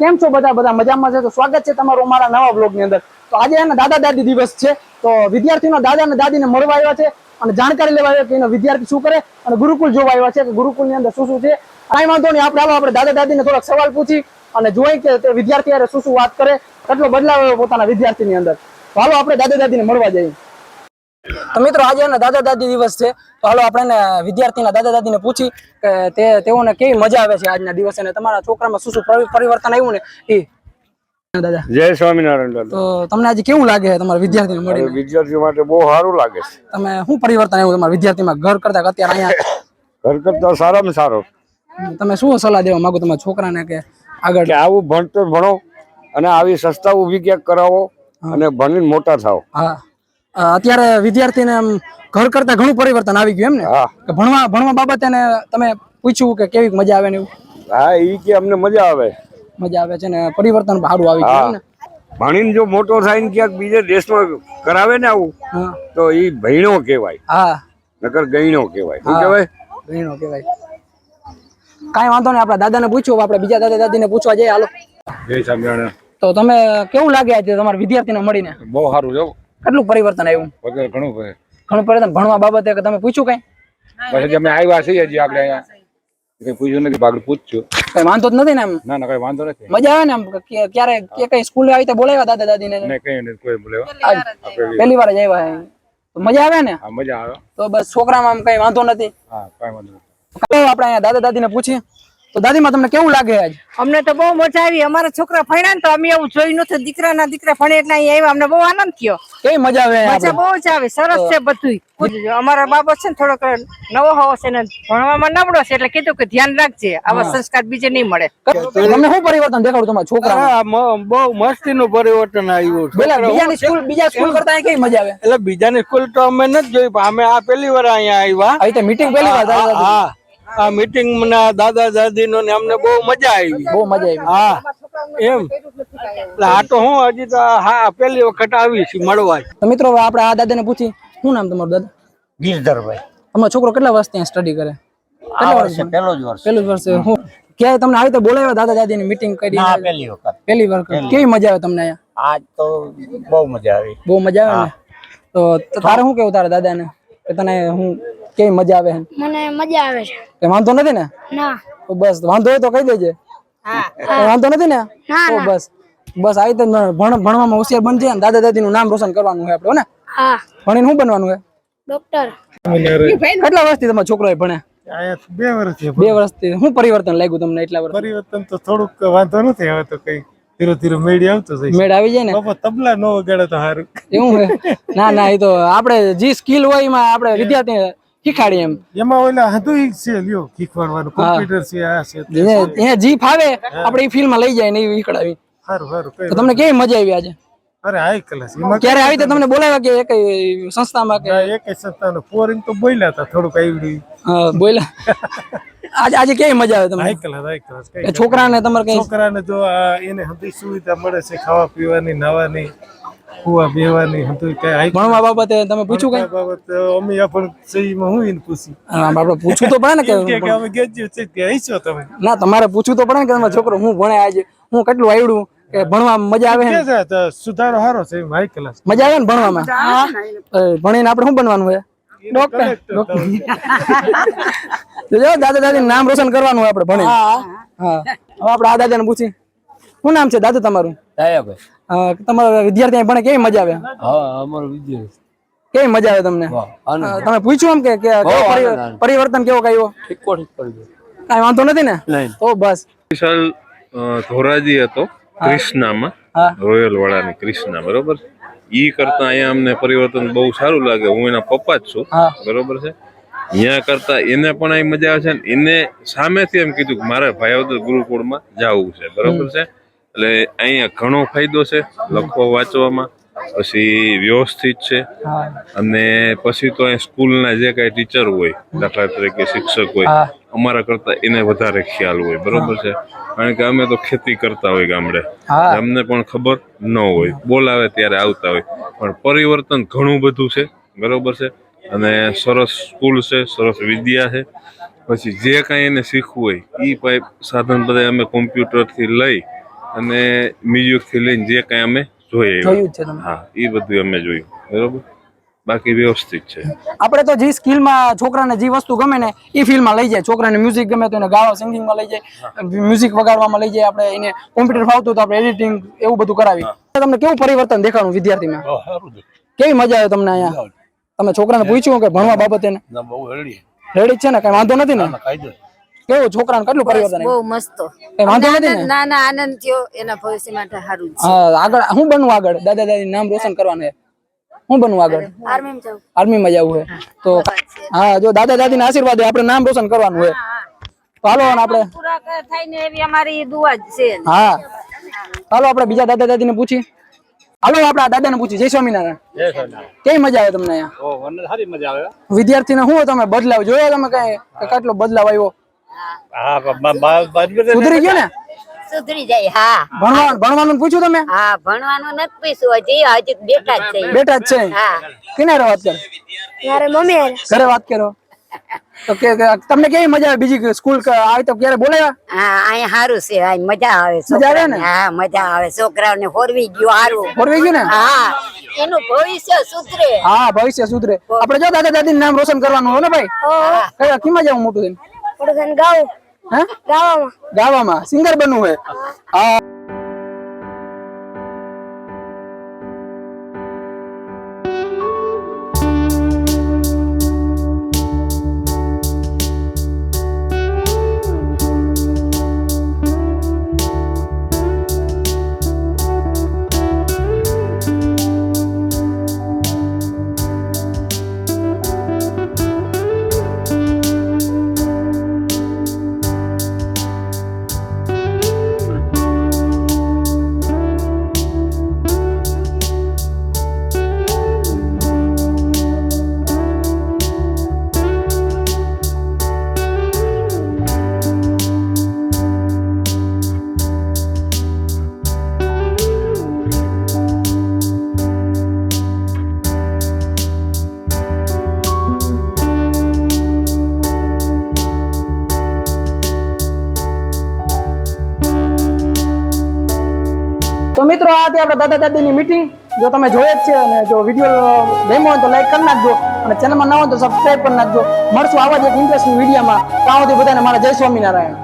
કેમ છો બધા? બધા મજામાં છે? તો સ્વાગત છે તમારું અમારા નવા બ્લોગની અંદર. તો આજે એના દાદા દાદી દિવસ છે. તો વિદ્યાર્થીનો દાદા અને દાદીને મળવા આવ્યા છે અને જાણકારી લેવા આવ્યા કે એનો વિદ્યાર્થી શું કરે અને ગુરુકુલ જોવા આવ્યા છે કે ગુરુકુલની અંદર શું શું છે. કાંઈ વાંધો નહીં, આપણે હાલો આપણે દાદા દાદીને થોડાક સવાલ પૂછી અને જોઈ કે વિદ્યાર્થી શું શું વાત કરે, કેટલો બદલાવ પોતાના વિદ્યાર્થીની અંદર. હાલો આપણે દાદા દાદીને મળવા જઈએ. તો મિત્રો આજે એના દાદા દાદી દિવસ છે. તો હાલો આપણે વિદ્યાર્થીના દાદા દાદીને પૂછી કે તે તેઓને કેવી મજા આવે છે આજના દિવસે અને તમારા છોકરામાં શું શું પરિવર્તન આવ્યું ને એ. દાદા. જય સ્વામિનારાયણ તો તમને આજે કેવું લાગે છે તમારા વિદ્યાર્થીને મળીને? વિદ્યાર્થીઓ માટે બહુ સારું લાગે છે. તમે શું પરિવર્તન આવ્યું તમારા વિદ્યાર્થીમાં? ઘર કરતા અત્યારે અહીંયા? ઘર કરતા સારામાં સારો. તમે શું સલાહ દેવા માંગો તમારા છોકરાને કે આગળ? આવું ભણતર ભણો અને આવી સંસ્થા ઊભી ક્યાંક કરાવો અને ભણીને મોટા થાવ હા. અત્યારે વિદ્યાર્થીને આમ ઘર કરતા ઘણું પરિવર્તન આવી ગયું એમ ને? હા. કે ભણવા ભણવા બાબતે તમે પૂછ્યું કે કેવી મજા આવે ને એવું? હા ઈ કે અમને મજા આવે. મજા આવે છે ને પરિવર્તન સારું આવી ગયું ને? ભણીને જો મોટો થઈને ક્યાંક બીજે દેશમાં કરાવે ને આવું તો ઈ ભણ્યો કહેવાય. હા. નકર ગયણો કહેવાય. શું. કહેવાય? ગઈણો કહેવાય. કાંઈ વાંધો નહીં આપણા દાદાને પૂછ્યું આપણે બીજા દાદા દાદીને પૂછવા જઈએ. હાલો. જય સ્વામિનારાયણ. તો તમે કેવું લાગે આજે તમારા વિદ્યાર્થીને મળીને? બહુ સારું જો કેટલું પરિવર્તન આવ્યું? ઘણું ઘણું પરિવર્તન ભણવા બાબતે કે તમે પૂછ્યું કઈ? અમે આવ્યા છીએ હજી આપણે અહીંયા. કઈ પૂછ્યું નથી પૂછશું કઈ વાંધો જ નથી ને એમ? ના ના કઈ વાંધો નથી. મજા આવે ને એમ ક્યારે કે કઈ સ્કૂલે આવી તો બોલાવ્યા દાદા દાદી ને કઈ નથી કોઈ બોલે આજ પહેલી વાર જ આવ્યા. મજા આવે ને? મજા આવે. તો બસ છોકરામાં આમ કઈ વાંધો નથી? હા કઈ વાંધો આપણે અહીંયા દાદા દાદીને પૂછીએ. તો દાદીમાં તમને કેવું લાગે આજ? અમને તો બહુ મજા આવી. અમારા છોકરા ભણ્યા ને તો અમે એવું જોયું નથી દીકરાના દીકરા ભણે એટલે અહીંયા આવ્યા. અમને બહુ આનંદ થયો. કઈ મજા આવે મજા બહુ જ આવે. સરસ છે બધું અમારા બાબો છે ને થોડોક નવો હોવો છે ને ભણવામાં નબળો છે એટલે કીધું કે ધ્યાન રાખજે. આવા સંસ્કાર બીજે નહીં મળે. તમને શું પરિવર્તન દેખાડું તમારા છોકરા બહુ મસ્તી નું પરિવર્તન આવ્યું છે. બીજાની સ્કૂલ બીજા સ્કૂલ કરતા કઈ મજા આવે? એટલે બીજાની સ્કૂલ તો અમે નથી જોઈ અમે આ પહેલી વાર અહીંયા આવ્યા. આવી મીટિંગ પહેલી વાર હા. આ મીટિંગ ના દાદા દાદી નો ને અમને બહુ મજા આવી. બહુ મજા આવી. હા એમ. આ તો હું હજી તો હા પહેલી વખત આવી છું મળવા. તો મિત્રો આપડે આપણે આ દાદાને પૂછી શું નામ તમારું દાદા? ગીરધરભાઈ. તમારો છોકરો કેટલા વર્ષ ત્યાં સ્ટડી કરે? આ વર્ષ પહેલો જ વર્ષ. પહેલું જ વર્ષે. હું ક્યારે તમને આવી તો બોલાવ્યા દાદા દાદીની મીટિંગ કરી ના પહેલી વખત. પહેલી કેવી મજા આવે તમને અહીંયા? આજ તો બહુ મજા આવી. બહુ મજા આવે ને? તો તો તારે શું કેવું તારા દાદાને? કે તને હું કેવી મજા આવે મને મજા આવે છે. એ વાંધો નથી ને? ના. બસ વાંધો હોય તો કહી દેજે. હા. વાંધો નથી ને? ના બસ. બસ આવી તો ભણવામાં હોશિયાર બનજે અને દાદા દાદી નું નામ રોશન કરવાનું હોય આપણે ને? હા. ભણીને શું બનવાનું હોય ડોક્ટર. કેટલા વર્ષથી તમારો છોકરો ભણે? બે વર્ષથી બે વર્ષથી. શું પરિવર્તન લાગ્યું તમને એટલા વર્ષ પરિવર્તન તો થોડુંક વાંધો નથી હવે તો કઈ. ધીરે ધીરે મેળી આવતો જાય મેળ આવી જાય ને? બાપા તબલા નો વગાડે તો સારું એવું ના ના એ તો આપણે જે સ્કિલ હોય એમાં આપણે વિદ્યાર્થી શીખાડીએ એમ. એમાં ઓલા હતું ઈ છે લ્યો શીખવાડવાનું. કોમ્પ્યુટર છે આ છે તે. એને જી ફાવે આપણે ઈ ફિલ્મ લઈ જાય ને ઈ શીખડાવી સારું સારું તો તમને કેવી મજા આવી આજે? અરે હાઈ ક્લાસ ક્યારે આવી તો તમને બોલાવ્યા કે એક સંસ્થામાં કે એક સંસ્થાનો. ફોરિંગ તો બોલ્યા હતા થોડુંક આવડ્યું હા, બોલ્યા. આજે આજે કેવી મજા આવે તમને? હાઈ ક્લાસ છોકરાને તમારે કઈ છોકરાને જો આ એને બધી સુવિધા મળે છે ખાવા પીવાની નાવાની કુવા બેવાની હતું કે ભણવા બાબતે તમે પૂછ્યું કઈ? બાબત અમે પણ સહીમાં હું એને પૂછી હા, આપણે પૂછવું તો પડે ને કે અમે ગ્રેજ્યુએટ છે કે છો તમે. ના તમારે પૂછવું તો પડે ને કે તમે છોકરો હું ભણે આજે? હું કેટલું આવડું કે ભણવા મજા આવે ને? છે તો સુધારો સારો છે હાઈ ક્લાસ મજા આવે ને ભણવામાં? ભણીને આપણે શું બનવાનું હોય? જો દાદા દાદી નામ રોશન કરવાનું આપડે આપણે ભણીને. હા. હવે આપણે આ દાદાને પૂછી શું નામ છે દાદા તમારું? દયાભાઈ તમારા વિદ્યાર્થી ભણે કેવી મજા આવે? હા અમારો વિદ્યાર્થી. કેવી મજા આવે તમને? તમે પૂછ્યું એમ કે કે કેવો પરિ- પરિવર્તન કેવો કયો કઈ વાંધો નથી ને? તો બસ. વિશાલ ધોરાજી હતો ક્રિષ્નામાં. રોયલ વાળાની ક્રિષ્ના બરોબર? ઈ કરતા અહીંયા અમને પરિવર્તન બહુ સારું લાગે. હું એના પપ્પા જ છું બરોબર છે? અહીંયા કરતા એને પણ અહીં મજા આવે છે ને એને સામેથી એમ કીધું કે મારે ભાઈઓદર ગુરુકુળમાં જવું છે બરોબર છે? એટલે અહીંયા ઘણો ફાયદો છે લખવા વાંચવામાં. પછી વ્યવસ્થિત છે. અને પછી તો અહીંયા સ્કૂલના જે કાંઈ ટીચર હોય દાખલા તરીકે શિક્ષક હોય અમારા કરતા એને વધારે ખ્યાલ હોય. બરોબર છે? કારણ કે અમે તો ખેતી કરતા હોય ગામડે. અમને પણ ખબર ન હોય. બોલાવે ત્યારે આવતા હોય. પણ પરિવર્તન ઘણું બધું છે. બરોબર છે? અને સરસ સ્કૂલ છે સરસ વિદ્યા છે. પછી જે કાંઈ એને શીખવું હોય એ પાઇપ સાધન બધા અમે કોમ્પ્યુટરથી લઈ અને મ્યુઝિકથી લઈને જે કઈ અમે જોઈએ જોયું છે હા એ બધું અમે જોયું. બરોબર? બાકી વ્યવસ્થિત છે. આપણે તો જે સ્કિલમાં છોકરાને જે વસ્તુ ગમે ને એ ફિલ્ડમાં લઈ જાય. છોકરાને મ્યુઝિક ગમે તો એને ગાવા સિંગિંગમાં લઈ જાય. મ્યુઝિક વગાડવામાં લઈ જાય. આપણે એને કોમ્પ્યુટર ફાવતું તો આપણે એડિટિંગ એવું બધું કરાવી તમને કેવું પરિવર્તન દેખાણું વિદ્યાર્થીમાં? કેવી મજા આવે તમને અહીંયા? તમે છોકરાને પૂછ્યું કે ભણવા બાબતે ને? બહુ રેડી છે ને? કઈ વાંધો નથી ને? કેવું છોકરાને કેટલું પરિવર્તન બહુ મસ્ત. વાંધો નથી ના? ના આનંદ થયો એના ભવિષ્ય માટે સારું હા આગળ હું બનવું આગળ? દાદા દાદી નામ રોશન કરવાનું છે. હું બનવું આગળ? આર્મી જવું આર્મીમાં જવું છે. તો હા જો દાદા દાદીના આશીર્વાદ આપણે નામ રોશન કરવાનું છે. ચાલો હાલો ને આપણે પૂરા થાય ને એવી અમારી દુઆ જ છે. હા. હાલો આપણે બીજા દાદા દાદીને પૂછી. હાલો આપણે આ દાદાને પૂછી. જય સ્વામિનારાયણ. કઈ મજા આવે તમને અહીંયા? વિદ્યાર્થી ને શું તમે બદલાવ જોયો? તમે કઈ કેટલો બદલાવ આવ્યો? હા સુધરી ગયો ને? સુધરી જાય હા. ભણવાનું ભણવાનું પૂછ્યું તમે? હા ભણવાનું નથી પૂછ્યું હજી હજી બેઠા જ છે. બેટા જ છે? હા. કિનારે વાત કર મારે મમ્મી ઘરે વાત કરો. તો કે કે તમને કેવી મજા આવે? બીજી સ્કૂલ આવી તો ક્યારે બોલાવ્યા? હા અહીંયા સારું છે આ મજા આવે મજા આવે ને? હા મજા આવે. છોકરાઓને હોરવી ગયું સારું હોરવી ગયું ને? હા એનું ભવિષ્ય સુધરે. હા ભવિષ્ય સુધરે. આપણે જો દાદા દાદી નામ રોશન કરવાનું હોય ને ભાઈ? કયા કિંમત જવું મોટું થઈને? થોડું ગાવું. હા? ગાવામાં. ગાવામાં. સિંગર બનવું હે? હા. મિત્રો, આ હતી આપણા દાદા દાદીની મીટિંગ જો તમે જોઈએ જ છે અને જો વીડિયો ગમ્યો હોય તો લાઈક કરી નાખજો અને ચેનલમાં ન હોય તો સબસ્ક્રાઈબ કરી નાખજો. મળશું આવા જ એક ઇન્ટરેસ્ટિંગ વિડીયોમાં ત્યાં સુધી બધાને, મારા જય સ્વામિનારાયણ.